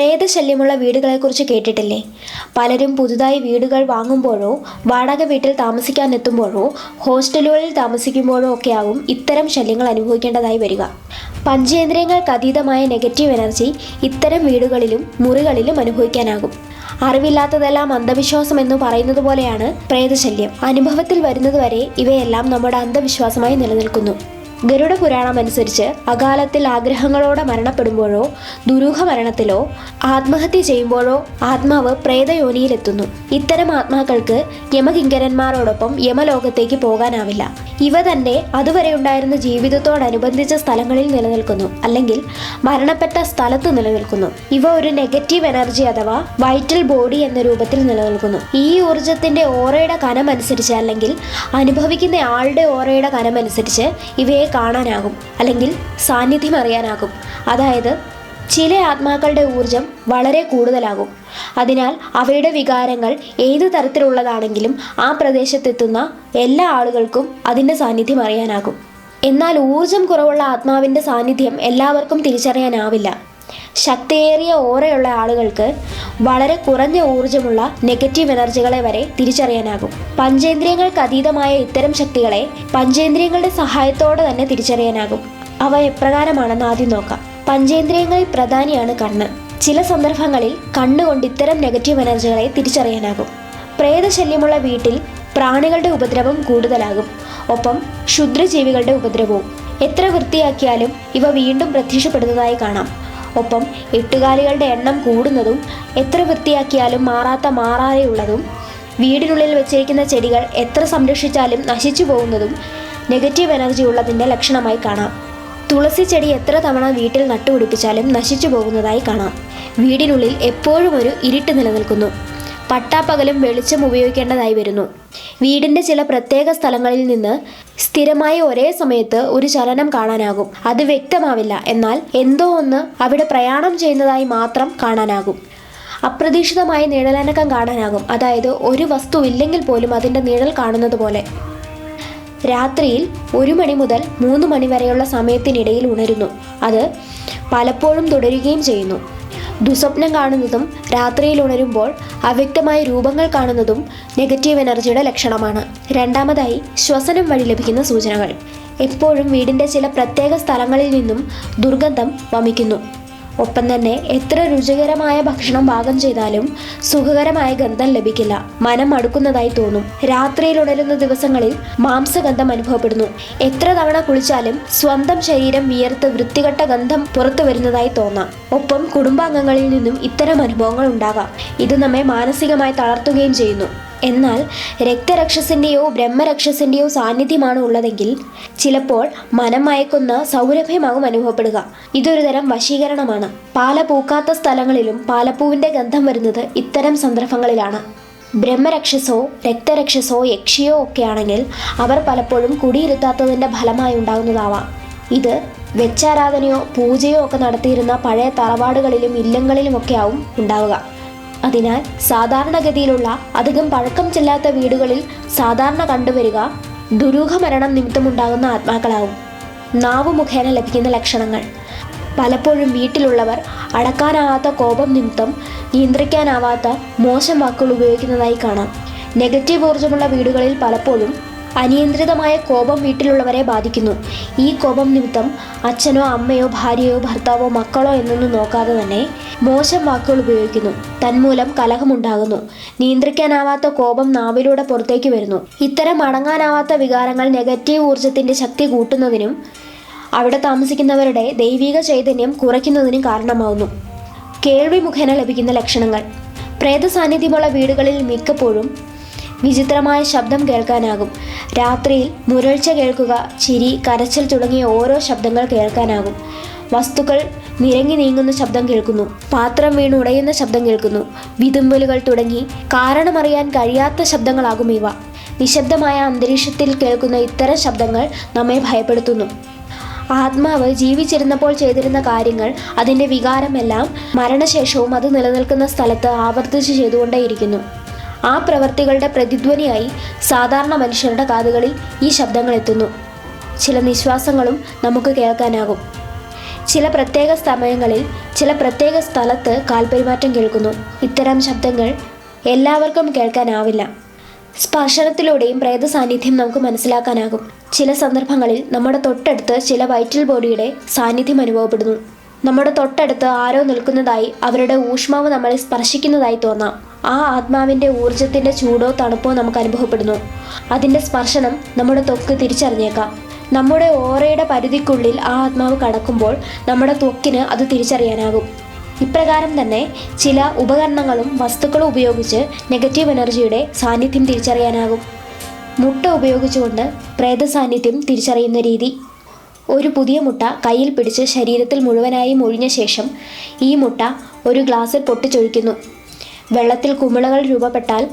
പ്രേതശല്യമുള്ള വീടുകളെക്കുറിച്ച് കേട്ടിട്ടില്ലേ? പലരും പുതുതായി വീടുകൾ വാങ്ങുമ്പോഴോ വാടക വീട്ടിൽ താമസിക്കാൻ എത്തുമ്പോഴോ ഹോസ്റ്റലുകളിൽ താമസിക്കുമ്പോഴോ ഒക്കെയാവും ഇത്തരം ശല്യങ്ങൾ അനുഭവിക്കേണ്ടതായി വരിക. പഞ്ചേന്ദ്രിയങ്ങൾക്ക് അതീതമായ നെഗറ്റീവ് എനർജി ഇത്തരം വീടുകളിലും മുറികളിലും അനുഭവിക്കാനാകും. അറിവില്ലാത്തതെല്ലാം അന്ധവിശ്വാസം എന്ന് പറയുന്നത് പോലെയാണ് പ്രേതശല്യം. അനുഭവത്തിൽ വരുന്നതുവരെ ഇവയെല്ലാം നമ്മുടെ അന്ധവിശ്വാസമായി നിലനിൽക്കുന്നു. ഗരുഡ പുരാണം അനുസരിച്ച് അകാലത്തിൽ ആഗ്രഹങ്ങളോടെ മരണപ്പെടുമ്പോഴോ ദുരൂഹ മരണത്തിലോ ആത്മഹത്യ ചെയ്യുമ്പോഴോ ആത്മാവ് പ്രേതയോനിയിലെത്തുന്നു. ഇത്തരം ആത്മാക്കൾക്ക് യമകിങ്കരന്മാരോടൊപ്പം യമലോകത്തേക്ക് പോകാനാവില്ല. ഇവ തന്നെ അതുവരെ ഉണ്ടായിരുന്ന ജീവിതത്തോടനുബന്ധിച്ച സ്ഥലങ്ങളിൽ നിലനിൽക്കുന്നു അല്ലെങ്കിൽ മരണപ്പെട്ട സ്ഥലത്ത് നിലനിൽക്കുന്നു. ഇവ ഒരു നെഗറ്റീവ് എനർജി അഥവാ വൈറ്റൽ ബോഡി എന്ന രൂപത്തിൽ നിലനിൽക്കുന്നു. ഈ ഊർജത്തിന്റെ ഓറയുടെ കനം അനുസരിച്ച് അല്ലെങ്കിൽ അനുഭവിക്കുന്ന ആളുടെ ഓറയുടെ കനം അനുസരിച്ച് ഇവയെ കാണാനാകും അല്ലെങ്കിൽ സാന്നിധ്യം അറിയാനാകും. അതായത് ചില ആത്മാക്കളുടെ ഊർജം വളരെ കൂടുതലാകും. അതിനാൽ അവയുടെ വികാരങ്ങൾ ഏതു തരത്തിലുള്ളതാണെങ്കിലും ആ പ്രദേശത്തെത്തുന്ന എല്ലാ ആളുകൾക്കും അതിന്റെ സാന്നിധ്യം അറിയാനാകും. എന്നാൽ ഊർജം കുറവുള്ള ആത്മാവിന്റെ സാന്നിധ്യം എല്ലാവർക്കും തിരിച്ചറിയാനാവില്ല. ശക്തിയേറിയ ഓരെയുള്ള ആളുകൾക്ക് വളരെ കുറഞ്ഞ ഊർജമുള്ള നെഗറ്റീവ് എനർജികളെ വരെ തിരിച്ചറിയാനാകും. പഞ്ചേന്ദ്രിയങ്ങൾക്ക് അതീതമായ ഇത്തരം ശക്തികളെ പഞ്ചേന്ദ്രിയങ്ങളുടെ സഹായത്തോടെ തന്നെ തിരിച്ചറിയാനാകും. അവ എപ്രകാരമാണെന്ന് ആദ്യം നോക്കാം. പഞ്ചേന്ദ്രിയങ്ങളിൽ പ്രധാനിയാണ് കണ്ണ്. ചില സന്ദർഭങ്ങളിൽ കണ്ണുകൊണ്ട് ഇത്തരം നെഗറ്റീവ് എനർജികളെ തിരിച്ചറിയാനാകും. പ്രേതശല്യമുള്ള വീട്ടിൽ പ്രാണികളുടെ ഉപദ്രവം കൂടുതലാകും. ഒപ്പം ക്ഷുദ്രജീവികളുടെ ഉപദ്രവവും. എത്ര വൃത്തിയാക്കിയാലും ഇവ വീണ്ടും പ്രത്യക്ഷപ്പെടുന്നതായി കാണാം. ഒപ്പം എട്ടുകാലികളുടെ എണ്ണം കൂടുന്നതും എത്ര വൃത്തിയാക്കിയാലും മാറാത്ത മാറാതെയുള്ളതും വീടിനുള്ളിൽ വെച്ചിരിക്കുന്ന ചെടികൾ എത്ര സംരക്ഷിച്ചാലും നശിച്ചു പോകുന്നതും നെഗറ്റീവ് എനർജി ഉള്ളതിന്റെ ലക്ഷണമായി കാണാം. തുളസി ചെടി എത്ര തവണ വീട്ടിൽ നട്ടുപിടിപ്പിച്ചാലും നശിച്ചു പോകുന്നതായി കാണാം. വീടിനുള്ളിൽ എപ്പോഴും ഒരു ഇരുട്ട് നിലനിൽക്കുന്നു. പട്ടാപ്പകലും വെളിച്ചം ഉപയോഗിക്കേണ്ടതായി വരുന്നു. വീടിന്റെ ചില പ്രത്യേക സ്ഥലങ്ങളിൽ നിന്ന് സ്ഥിരമായി ഒരേ സമയത്ത് ഒരു ചലനം കാണാനാകും. അത് വ്യക്തമാവില്ല. എന്നാൽ എന്തോ ഒന്ന് അവിടെ പ്രയാണം ചെയ്യുന്നതായി മാത്രം കാണാനാകും. അപ്രതീക്ഷിതമായ നിഴലനക്കം കാണാനാകും. അതായത് ഒരു വസ്തു ഇല്ലെങ്കിൽ പോലും അതിന്റെ നിഴൽ കാണുന്നത് പോലെ. രാത്രിയിൽ ഒരു മണി മുതൽ മൂന്ന് മണി വരെയുള്ള സമയത്തിനിടയിൽ ഉണരുന്നു. അത് പലപ്പോഴും തുടരുകയും ചെയ്യുന്നു. ദുസ്വപ്നം കാണുന്നതും രാത്രിയിൽ ഉണരുമ്പോൾ അവ്യക്തമായ രൂപങ്ങൾ കാണുന്നതും നെഗറ്റീവ് എനർജിയുടെ ലക്ഷണമാണ്. രണ്ടാമതായി ശ്വസനം വഴി ലഭിക്കുന്ന സൂചനകൾ. എപ്പോഴും വീടിന്റെ ചില പ്രത്യേക സ്ഥലങ്ങളിൽ നിന്നും ദുർഗന്ധം വമിക്കുന്നു. ഒപ്പം തന്നെ എത്ര രുചികരമായ ഭക്ഷണം പാകം ചെയ്താലും സുഖകരമായ ഗന്ധം ലഭിക്കില്ല. മനം അടുക്കുന്നതായി തോന്നും. രാത്രിയിൽ ഉണരുന്ന ദിവസങ്ങളിൽ മാംസഗന്ധം അനുഭവപ്പെടുന്നു. എത്ര തവണ കുളിച്ചാലും സ്വന്തം ശരീരം വിയർത്ത് വൃത്തികെട്ട ഗന്ധം പുറത്തു വരുന്നതായി തോന്നാം. ഒപ്പം കുടുംബാംഗങ്ങളിൽ നിന്നും ഇത്തരം അനുഭവങ്ങൾ ഉണ്ടാകാം. ഇത് നമ്മെ മാനസികമായി തളർത്തുകയും ചെയ്യുന്നു. എന്നാൽ രക്തരക്ഷസിന്റെയോ ബ്രഹ്മരക്ഷസിന്റെയോ സാന്നിധ്യമാണ് ഉള്ളതെങ്കിൽ ചിലപ്പോൾ മനം മയക്കുന്ന സൗരഭ്യമാകും അനുഭവപ്പെടുക. ഇതൊരു തരം വശീകരണമാണ്. പാല പൂക്കാത്ത സ്ഥലങ്ങളിലും പാലപ്പൂവിന്റെ ഗന്ധം വരുന്നത് ഇത്തരം സന്ദർഭങ്ങളിലാണ്. ബ്രഹ്മരക്ഷസോ രക്തരക്ഷസോ യക്ഷിയോ ഒക്കെയാണെങ്കിൽ അവർ പലപ്പോഴും കുടിയിരുത്താത്തതിന്റെ ഫലമായി ഉണ്ടാകുന്നതാവാം. ഇത് വെച്ചാരാധനയോ പൂജയോ ഒക്കെ നടത്തിയിരുന്ന പഴയ തറവാടുകളിലും ഇല്ലങ്ങളിലുമൊക്കെയാവും ഉണ്ടാവുക. അതിനാൽ സാധാരണഗതിയിലുള്ള അധികം പഴക്കം ചെല്ലാത്ത വീടുകളിൽ സാധാരണ കണ്ടുവരിക ദുരൂഹ മരണം നിമിത്തമുണ്ടാകുന്ന ആത്മാക്കളാവും. നാവ് മുഖേന ലഭിക്കുന്ന ലക്ഷണങ്ങൾ. പലപ്പോഴും വീട്ടിലുള്ളവർ അടക്കാനാവാത്ത കോപം നിമിത്തം നിയന്ത്രിക്കാനാവാത്ത മോശം വാക്കുകൾ ഉപയോഗിക്കുന്നതായി കാണാം. നെഗറ്റീവ് ഊർജമുള്ള വീടുകളിൽ പലപ്പോഴും അനിയന്ത്രിതമായ കോപം വീട്ടിലുള്ളവരെ ബാധിക്കുന്നു. ഈ കോപം നിമിത്തം അച്ഛനോ അമ്മയോ ഭാര്യയോ ഭർത്താവോ മക്കളോ എന്നൊന്നും നോക്കാതെ തന്നെ മോശം വാക്കുകൾ ഉപയോഗിക്കുന്നു. തന്മൂലം കലഹമുണ്ടാകുന്നു. നിയന്ത്രിക്കാനാവാത്ത കോപം നാവിലൂടെ പുറത്തേക്ക് വരുന്നു. ഇത്തരം അടങ്ങാനാവാത്ത വികാരങ്ങൾ നെഗറ്റീവ് ഊർജത്തിന്റെ ശക്തി കൂട്ടുന്നതിനും അവിടെ താമസിക്കുന്നവരുടെ ദൈവിക ചൈതന്യം കുറയ്ക്കുന്നതിനും കാരണമാവുന്നു. കേൾവി മുഖേന ലഭിക്കുന്ന ലക്ഷണങ്ങൾ. പ്രേത സാന്നിധ്യമുള്ള വീടുകളിൽ മിക്കപ്പോഴും വിചിത്രമായ ശബ്ദം കേൾക്കാനാകും. രാത്രിയിൽ മുരൾച്ച കേൾക്കുക ചിരി കരച്ചിൽ തുടങ്ങിയ ഓരോ ശബ്ദങ്ങൾ കേൾക്കാനാകും. വസ്തുക്കൾ നിരങ്ങി നീങ്ങുന്ന ശബ്ദം കേൾക്കുന്നു. പാത്രം വീണ് ഉടയുന്ന ശബ്ദം കേൾക്കുന്നു. വിതുമ്പലുകൾ തുടങ്ങി കാരണമറിയാൻ കഴിയാത്ത ശബ്ദങ്ങളാകും ഇവ. നിശബ്ദമായ അന്തരീക്ഷത്തിൽ കേൾക്കുന്ന ഇത്തരം ശബ്ദങ്ങൾ നമ്മെ ഭയപ്പെടുത്തുന്നു. ആത്മാവ് ജീവിച്ചിരുന്നപ്പോൾ ചെയ്തിരുന്ന കാര്യങ്ങൾ അതിന്റെ വികാരമെല്ലാം മരണശേഷവും അത് നിലനിൽക്കുന്ന സ്ഥലത്ത് ആവർത്തിച്ച് ചെയ്തുകൊണ്ടേയിരിക്കുന്നു. ആ പ്രവർത്തികളുടെ പ്രതിധ്വനിയായി സാധാരണ മനുഷ്യരുടെ കാതുകളിൽ ഈ ശബ്ദങ്ങൾ എത്തുന്നു. ചില നിശ്വാസങ്ങളും നമുക്ക് കേൾക്കാനാകും. ചില പ്രത്യേക സമയങ്ങളിൽ ചില പ്രത്യേക സ്ഥലത്ത് കാൽപെരുമാറ്റം കേൾക്കുന്നു. ഇത്തരം ശബ്ദങ്ങൾ എല്ലാവർക്കും കേൾക്കാനാവില്ല. സ്പർശനത്തിലൂടെയും പ്രേത സാന്നിധ്യം നമുക്ക് മനസ്സിലാക്കാനാകും. ചില സന്ദർഭങ്ങളിൽ നമ്മുടെ തൊട്ടടുത്ത് ചില വൈറ്റൽ ബോഡിയുടെ സാന്നിധ്യം അനുഭവപ്പെടുന്നു. നമ്മുടെ തൊട്ടടുത്ത് ആരോ നിൽക്കുന്നതായി അവരുടെ ഊഷ്മാവ് നമ്മളെ സ്പർശിക്കുന്നതായി തോന്നാം. ആ ആത്മാവിന്റെ ഊർജത്തിന്റെ ചൂടോ തണുപ്പോ നമുക്ക് അനുഭവപ്പെടുന്നു. അതിന്റെ സ്പർശനം നമ്മുടെ ത്വക്ക് തിരിച്ചറിഞ്ഞേക്കാം. നമ്മുടെ ഓറയുടെ പരിധിക്കുള്ളിൽ ആ ആത്മാവ് കടക്കുമ്പോൾ നമ്മുടെ ത്വക്കിന് അത് തിരിച്ചറിയാനാകും. ഇപ്രകാരം തന്നെ ചില ഉപകരണങ്ങളും വസ്തുക്കളും ഉപയോഗിച്ച് നെഗറ്റീവ് എനർജിയുടെ സാന്നിധ്യം തിരിച്ചറിയാനാകും. മുട്ട ഉപയോഗിച്ചുകൊണ്ട് പ്രേത സാന്നിധ്യം തിരിച്ചറിയുന്ന രീതി. ഒരു പുതിയ മുട്ട കയ്യിൽ പിടിച്ച് ശരീരത്തിൽ മുഴുവനായി മൊഴിഞ്ഞ ശേഷം ഈ മുട്ട ഒരു ഗ്ലാസ്സിൽ പൊട്ടിച്ചൊഴിക്കുന്നു. വെള്ളത്തിൽ കുമിളകൾ രൂപപ്പെട്ടാൽ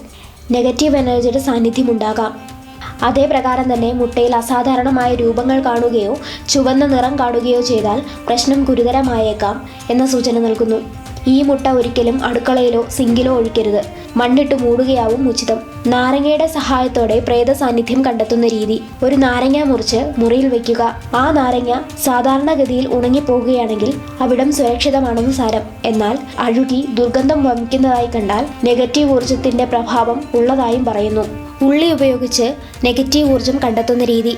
നെഗറ്റീവ് എനർജിയുടെ സാന്നിധ്യമുണ്ടാകാം. അതേ പ്രകാരം തന്നെ മുട്ടയിൽ അസാധാരണമായ രൂപങ്ങൾ കാണുകയോ ചുവന്ന നിറം കാണുകയോ ചെയ്താൽ പ്രശ്നം ഗുരുതരമായേക്കാം എന്ന സൂചന നൽകുന്നു. ഈ മുട്ട ഒരിക്കലും അടുക്കളയിലോ സിങ്കിലോ ഒഴിക്കരുത്. മണ്ണിട്ട് മൂടുകയാവും ഉചിതം. നാരങ്ങയുടെ സഹായത്തോടെ പ്രേത സാന്നിധ്യം കണ്ടെത്തുന്ന രീതി. ഒരു നാരങ്ങ മുറിച്ച് മുറിയിൽ വയ്ക്കുക ആ നാരങ്ങ സാധാരണഗതിയിൽ ഉണങ്ങിപ്പോകുകയാണെങ്കിൽ അവിടം സുരക്ഷിതമാണെന്ന് സാരം. എന്നാൽ അഴുകി ദുർഗന്ധം വമിക്കുന്നതായി കണ്ടാൽ നെഗറ്റീവ് ഊർജത്തിന്റെ പ്രഭാവം ഉള്ളതായും പറയുന്നു. ഉള്ളി ഉപയോഗിച്ച് നെഗറ്റീവ് ഊർജം കണ്ടെത്തുന്ന രീതി.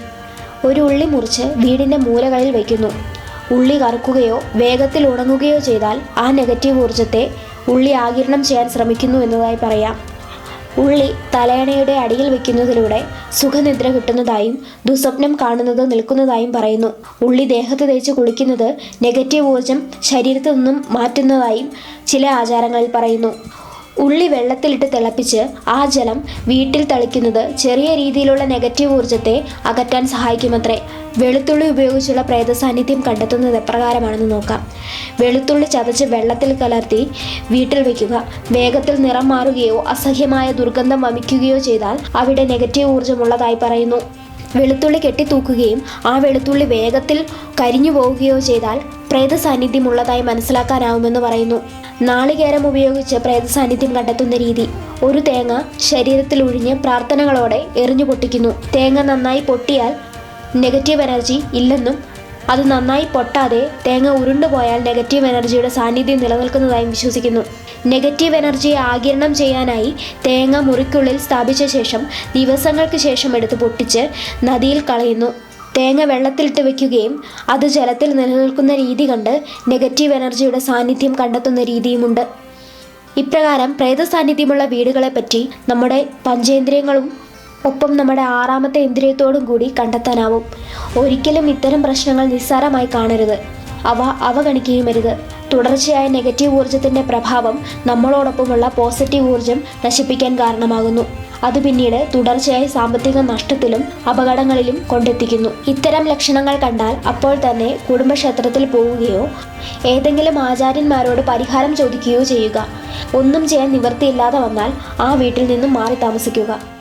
ഒരു ഉള്ളി മുറിച്ച് വീടിന്റെ മൂലകളിൽ വയ്ക്കുന്നു ഉള്ളി കറുക്കുകയോ വേഗത്തിൽ ഉണങ്ങുകയോ ചെയ്താൽ ആ നെഗറ്റീവ് ഊർജത്തെ ഉള്ളി ആകിരണം ചെയ്യാൻ ശ്രമിക്കുന്നു എന്നതായി പറയാം. ഉള്ളി തലയണയുടെ അടിയിൽ വയ്ക്കുന്നതിലൂടെ സുഖനിദ്ര കിട്ടുന്നതായും ദുസ്വപ്നം കാണുന്നത് നിൽക്കുന്നതായും പറയുന്നു. ഉള്ളി ദേഹത്ത് തേച്ച് കുളിക്കുന്നത് നെഗറ്റീവ് ഊർജം ശരീരത്തു നിന്നും മാറ്റുന്നതായും ചില ആചാരങ്ങളിൽ പറയുന്നു. ഉള്ളി വെള്ളത്തിലിട്ട് തിളപ്പിച്ച് ആ ജലം വീട്ടിൽ തളിക്കുന്നത് ചെറിയ രീതിയിലുള്ള നെഗറ്റീവ് ഊർജത്തെ അകറ്റാൻ സഹായിക്കുമത്രേ. വെളുത്തുള്ളി ഉപയോഗിച്ചുള്ള പ്രേത സാന്നിധ്യം കണ്ടെത്തുന്നത് എപ്രകാരമാണെന്ന് നോക്കാം. വെളുത്തുള്ളി ചതച്ച് വെള്ളത്തിൽ കലർത്തി വീട്ടിൽ വയ്ക്കുക വേഗത്തിൽ നിറം മാറുകയോ അസഹ്യമായ ദുർഗന്ധം വമിക്കുകയോ ചെയ്താൽ അവിടെ നെഗറ്റീവ് ഊർജമുള്ളതായി പറയുന്നു. വെളുത്തുള്ളി കെട്ടിത്തൂക്കുകയും ആ വെളുത്തുള്ളി വേഗത്തിൽ കരിഞ്ഞു പോവുകയോ ചെയ്താൽ പ്രേത സാന്നിധ്യമുള്ളതായി മനസ്സിലാക്കാനാവുമെന്ന് പറയുന്നു. നാളികേരം ഉപയോഗിച്ച് പ്രേത സാന്നിധ്യം കണ്ടെത്തുന്ന രീതി. ഒരു തേങ്ങ ശരീരത്തിൽ ഒഴിഞ്ഞ് പ്രാർത്ഥനകളോടെ എറിഞ്ഞു പൊട്ടിക്കുന്നു. തേങ്ങ നന്നായി പൊട്ടിയാൽ നെഗറ്റീവ് എനർജി ഇല്ലെന്നും അത് നന്നായി പൊട്ടാതെ തേങ്ങ ഉരുണ്ടുപോയാൽ നെഗറ്റീവ് എനർജിയുടെ സാന്നിധ്യം നിലനിൽക്കുന്നതായും വിശ്വസിക്കുന്നു. നെഗറ്റീവ് എനർജിയെ ആകിരണം ചെയ്യാനായി തേങ്ങ മുറിക്കുള്ളിൽ സ്ഥാപിച്ച ശേഷം ദിവസങ്ങൾക്ക് ശേഷം എടുത്ത് പൊട്ടിച്ച് നദിയിൽ കളയുന്നു. തേങ്ങ വെള്ളത്തിലിട്ട് വെക്കുകയും അത് ജലത്തിൽ നിലനിൽക്കുന്ന രീതി കണ്ട് നെഗറ്റീവ് എനർജിയുടെ സാന്നിധ്യം കണ്ടെത്തുന്ന രീതിയുമുണ്ട്. ഇപ്രകാരം പ്രേത സാന്നിധ്യമുള്ള വീടുകളെപ്പറ്റി നമ്മുടെ പഞ്ചേന്ദ്രിയങ്ങളും ഒപ്പം നമ്മുടെ ആറാമത്തെ ഇന്ദ്രിയത്തോടും കൂടി കണ്ടെത്താനാവും. ഒരിക്കലും ഇത്തരം പ്രശ്നങ്ങൾ നിസ്സാരമായി കാണരുത്. അവ അവഗണിക്കുകയും അരുത് തുടർച്ചയായ നെഗറ്റീവ് ഊർജത്തിന്റെ പ്രഭാവം നമ്മളോടൊപ്പമുള്ള പോസിറ്റീവ് ഊർജം നശിപ്പിക്കാൻ കാരണമാകുന്നു. അത് പിന്നീട് തുടർച്ചയായി സാമ്പത്തിക നഷ്ടത്തിലും അപകടങ്ങളിലും കൊണ്ടെത്തിക്കുന്നു. ഇത്തരം ലക്ഷണങ്ങൾ കണ്ടാൽ അപ്പോൾ തന്നെ കുടുംബക്ഷേത്രത്തിൽ പോവുകയോ ഏതെങ്കിലും ആചാര്യന്മാരോട് പരിഹാരം ചോദിക്കുകയോ ചെയ്യുക. ഒന്നും ചെയ്യാൻ നിവൃത്തിയില്ലാതെ വന്നാൽ ആ വീട്ടിൽ നിന്നും മാറി താമസിക്കുക.